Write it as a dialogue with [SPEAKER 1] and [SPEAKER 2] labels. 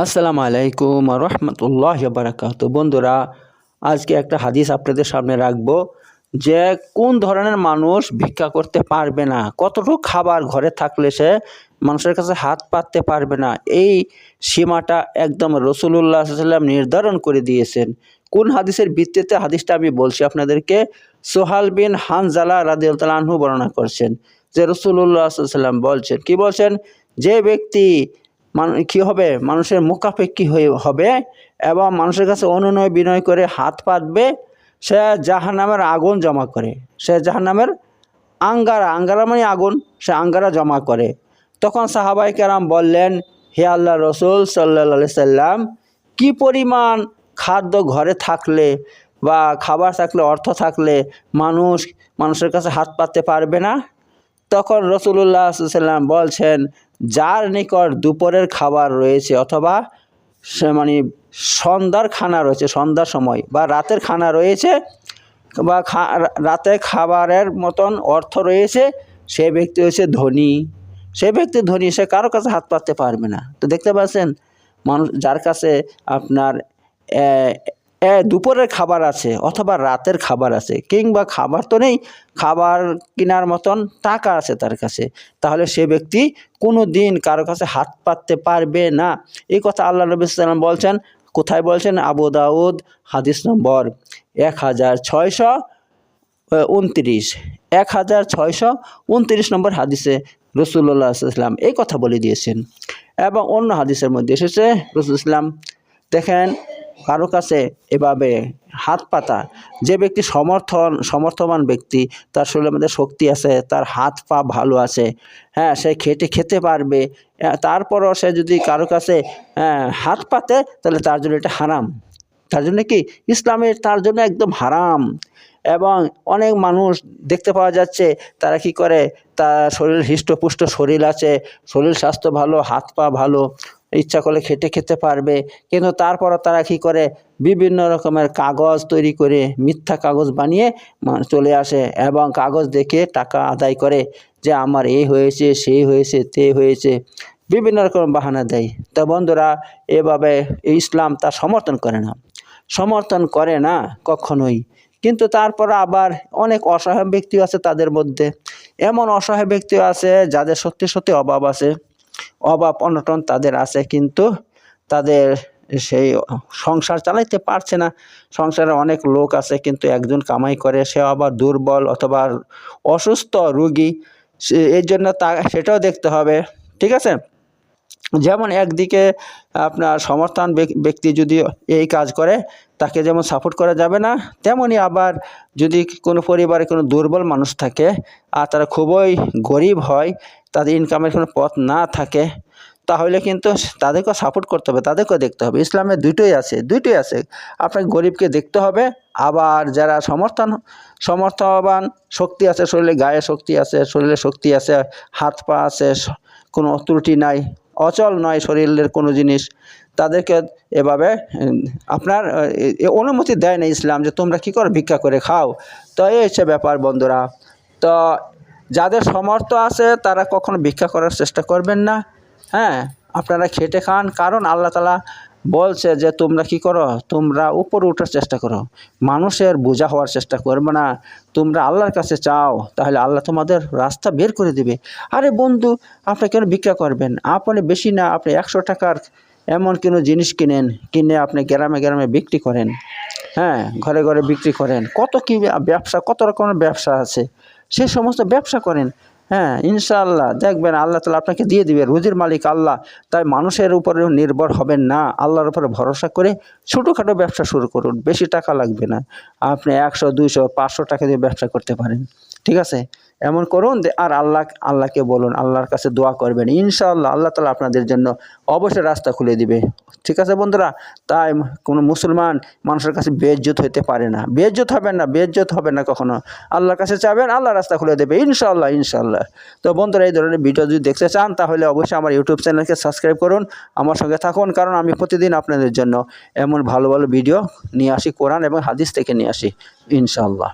[SPEAKER 1] আসসালামু আলাইকুম রহমতুল্লাহ বারাকাত বন্ধুরা, আজকে একটা হাদিস আপনাদের সামনে রাখব যে কোন ধরনের মানুষ ভিক্ষা করতে পারবে না, কতটুকু খাবার ঘরে থাকলে সে মানুষের কাছে হাত পাততে পারবে না, এই সীমাটা একদম রসুল্লাহ সাল্লাম নির্ধারণ করে দিয়েছেন। কোন হাদিসের ভিত্তিতে হাদিসটা আমি বলছি আপনাদেরকে, সোহাল বিন হানজালা রাদিউল্লাহ বর্ণনা করছেন যে রসুল্লাহ সাল্লাম বলছেন, কি বলছেন? যে ব্যক্তি মানুষ কী হবে? মানুষের মুখাপেক্ষী হয়ে হবে এবং মানুষের কাছে অনুনয় বিনয় করে হাত পাতবে। সে জাহান নামের আগুন জমা করে। সে জাহান নামের আঙ্গারা আঙ্গারা মানে আগুন, সে আঙ্গারা জমা করে। তখন সাহাবাই কেরাম বললেন, হে আল্লাহ রসুল সাল্লা সাল্লাম, কি পরিমাণ খাদ্য ঘরে থাকলে বা খাবার থাকলে, অর্থ থাকলে মানুষ, মানুষের কাছে হাত পাততে পারবে না? তখন রসুল্লাহ সাল্লাম বলছেন, যার নিকট দুপুরের খাবার রয়েছে অথবা সে মানে সন্ধ্যার খানা রয়েছে, সন্ধ্যার সময় বা রাতের খানা রয়েছে বা রাতে খাবারের মতন অর্থ রয়েছে, সে ব্যক্তি হচ্ছে ধনী। সে ব্যক্তি ধনী, সে কারও কাছে হাত পাততে পারবে না। তো দেখতে পাচ্ছেন, মানুষ যার কাছে আপনার দুপুরের খাবার আছে অথবা রাতের খাবার আছে, কিংবা খাবার তো নেই, খাবার কেনার মতন টাকা আছে তার কাছে। তাহলে সে ব্যক্তি কোনো দিন কারও কাছে হাত পাততে পারবে না। এই কথা আল্লাহ নবী সাল্লাম বলছেন, কোথায় বলছেন? আবু দাউদ, হাদিস নম্বর এক হাজার ছয়শো উনত্রিশ। এক হাজার ছয়শো উনত্রিশ নম্বর হাদিসে রসুল্লাহ ইসলাম এই কথা বলে দিয়েছেন। এবং অন্য হাদিসের মধ্যে এসেছে রসুল ইসলাম দেখেন কারও কাছে এভাবে হাত পাতা, যে ব্যক্তি সমর্থন সমর্থবান ব্যক্তি, তার শরীরের মধ্যে শক্তি আছে, তার হাত পা ভালো আছে হ্যাঁ সে খেটে খেতে পারবে তারপরও সে যদি কারও কাছে হাত পাতে, তাহলে তার জন্য এটা হারাম। তার জন্য কি? ইসলামের তার জন্য একদম হারাম। এবং অনেক মানুষ দেখতে পাওয়া যাচ্ছে, তারা কি করে? তার শরীর হৃষ্টপুষ্ট শরীর আছে, শরীর স্বাস্থ্য ভালো, হাত পা ভালো ইচ্ছা করলে খেটে খেতে পারবে। কিন্তু তারপরও তারা কী করে? বিভিন্ন রকমের কাগজ তৈরি করে মিথ্যা কাগজ বানিয়ে চলে আসে এবং কাগজ দেখে টাকা আদায় করে যে আমার এই হয়েছে সেই হয়েছে, তে হয়েছে। বিভিন্ন রকম বাহানা দেয়। তা বন্ধুরা, এভাবে ইসলাম তা সমর্থন করে না। সমর্থন করে না কখনোই। কিন্তু তারপর আবার অনেক অসহায় ব্যক্তি আছে তাদের মধ্যে। এমন অসহায় ব্যক্তি আছে যাদের সত্যি সত্যি অভাব আছে। অভাব, অনটন তাদের আছে, কিন্তু তাদের সেই সংসার চালাইতে পারছে না। সংসারে অনেক লোক আছে, কিন্তু একজন কামাই করে, সে আবার দুর্বল অথবা অসুস্থ রুগী এর জন্য তা সেটাও দেখতে হবে। ঠিক আছে? যেমন একদিকে আপনার সমর্থন ব্যক্তি যদি এই কাজ করে, তাকে যেমন সাপোর্ট করা যাবে না তেমনই আবার যদি কোনো পরিবারে কোনো দুর্বল মানুষ থাকে, আর তারা খুবই গরিব হয়, তাদের ইনকামের কোনো পথ না থাকে, তাহলে কিন্তু তাদেরকেও সাপোর্ট করতে হবে, তাদেরকেও দেখতে হবে। ইসলামে দুটোই আছে দুইটোই আছে। আপনাকে গরিবকে দেখতে হবে, আবার যারা সমর্থন, সমর্থবান শক্তি আছে, শরীরে গায়ে শক্তি আছে, শরীরে শক্তি আছে, হাত পা আছে, কোনো ত্রুটি নাই অচল নয় শরীরের কোনো জিনিস। তাদেরকে এভাবে, আপনার অনুমতি দেয় না ইসলাম যে তোমরা কি করো, ভিক্ষা করে খাও। তো এই হচ্ছে ব্যাপার বন্ধুরা। তো যাদের সমর্থ আছে, তারা কখনো ভিক্ষা করার চেষ্টা করবেন না। হ্যাঁ আপনারা খেটে খান। কারণ আল্লাহ তালা বলছে যে, তোমরা কি করো? তোমরা উপরে ওঠার চেষ্টা করো। মানুষের বোঝা হওয়ার চেষ্টা করবে না। তোমরা আল্লাহর কাছে চাও, তাহলে আল্লাহ তোমাদের রাস্তা বের করে দিবে। আরে বন্ধু, আপনি কেন ভিক্ষা করবেন? আপনি বেশি না, আপনি একশো টাকার এমন কোনো জিনিস কিনেন, কিনে আপনি গ্রামে গ্রামে বিক্রি করেন। হ্যাঁ ঘরে ঘরে বিক্রি করেন। কত কি ব্যবসা, কত রকমের ব্যবসা আছে? সে সমস্ত ব্যবসা করেন। হ্যাঁ ইনশাআল্লাহ। দেখবেন আল্লাহ তালা আপনাকে দিয়ে দিবে, রুজির মালিক আল্লাহ। তাই মানুষের উপরে নির্ভর হবেন না, আল্লাহর উপরে ভরসা করে ছোটোখাটো ব্যবসা শুরু করুন, বেশি টাকা লাগবে না। আপনি একশো, দুইশো, পাঁচশো টাকা দিয়ে ব্যবসা করতে পারেন, ঠিক আছে? এমন করুন আর আল্লাহ, আল্লাহকে বলুন, আল্লাহর কাছে দোয়া করবেন। ইনশাআল্লাহ আল্লাহ তালা আপনাদের জন্য অবশ্যই রাস্তা খুলে দিবে। ঠিক আছে বন্ধুরা? তাই কোনো মুসলমান মানুষের কাছে বেজ্জত হইতে পারে না। বেজ্জত হবেন না, বেজ্জত হবে না কখনো। আল্লাহর কাছে চাবেন আল্লাহ রাস্তা খুলে দেবে। ইনশাআল্লাহ ইনশাআল্লাহ। তো বন্ধুরা, এই ধরনের ভিডিও যদি দেখতে চান, তাহলে অবশ্যই আমার ইউটিউব চ্যানেলকে সাবস্ক্রাইব করুন, আমার সঙ্গে থাকুন, কারণ আমি প্রতিদিন আপনাদের জন্য এমন ভালো ভালো ভিডিও নিয়ে আসি, কোরআন এবং হাদিস থেকে নিয়ে আসি, ইনশাআল্লাহ।